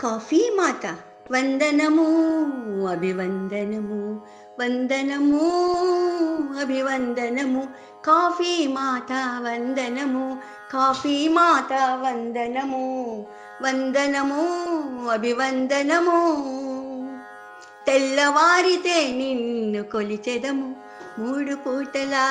Coffee మాత. వందనము అభివందనము వందనము అభివందనము. Coffee మాత వందనము కాఫీ మాత వందనము. వందనము అభివందనము. తెల్లవారితే నిన్ను కొలిచెదము. మూడు పూటలా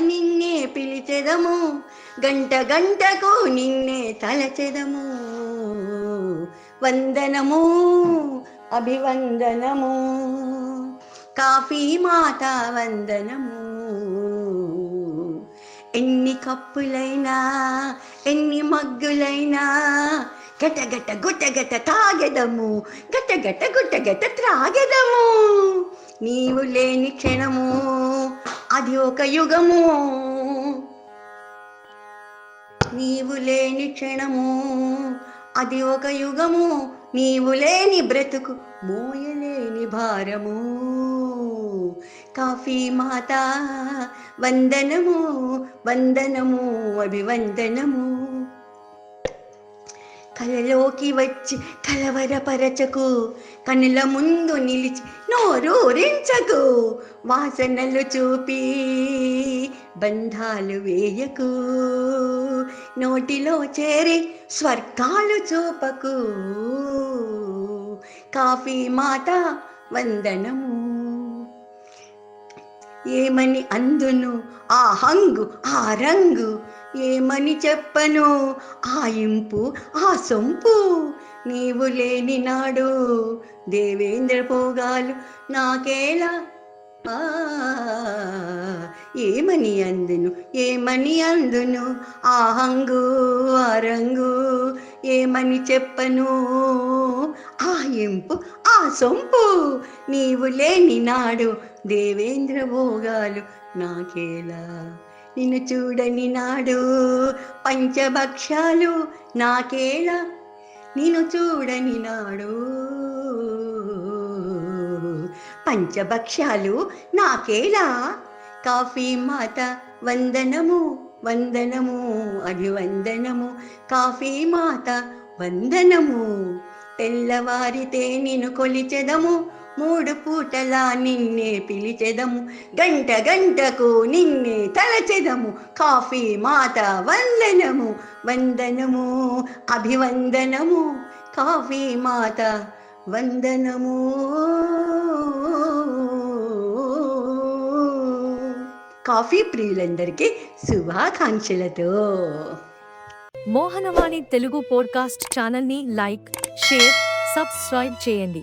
నిన్నే పిలిచెదము. గంట గంటకు నిన్నే తలచెదము. వందనము అభివందనము. కాఫీ మాత వందనము. ఎన్ని కప్పులైనా ఎన్ని మగ్గులైనా గట గట తాగెదము గట గట త్రాగెదము. నీవు లేని క్షణము అది ఒక యుగము. నీవు లేని క్షణము అది ఒక యుగము. నీవు లేని బ్రతుకు మోయలేని భారము. కాఫీ మాత వందనము వందనము అభివందనము. కలలోకి వచ్చి కలవరపరచకు. కనుల ముందు నిలిచి నోరూరించకు వాసనలు చూపి బంధాలు వేయకు. నోటిలో చేరి స్వర్గాలు చూపకు. కాఫీ మాత వందనము ఏమని అందును? ఆ హంగు ఆ రంగు. ఏమని చెప్పను? ఆ ఇంపు ఆ సొంపు నీవు లేని నాడు. దేవేంద్ర పోగాలు నాకేలా? ఆ, ఏమని అందును? ఏమని అందును? ఆ హంగు ఆ రంగు ఏమని చెప్పను? ఆ ఇంపు ఆ సొంపు నీవు లేని నాడు. దేవేంద్ర భోగాలు నాకేలా? నిన్ను చూడని నాడు పంచభక్షాలు నాకేలా? నిన్ను చూడని నాడు పంచభక్ష్యాలు నాకేలా? కాఫీ మాత వందనము వందనము అభివందనము కాఫీ మాత వందనము. తెల్లవారితే నిన్ను కొలిచెదము మూడు పూటలా నిన్నే పిలిచెదము. గంట గంటకు నిన్నే తలచెదము. కాఫీ మాత వందనము. వందనము. అభివందనము. కాఫీ మాత వందనము. కాఫీ ప్రియులందరికీ శుభాకాంక్షలతో. మోహనవాణి తెలుగు పోడ్కాస్ట్ ఛానల్ని లైక్ షేర్ సబ్స్క్రైబ్ చేయండి.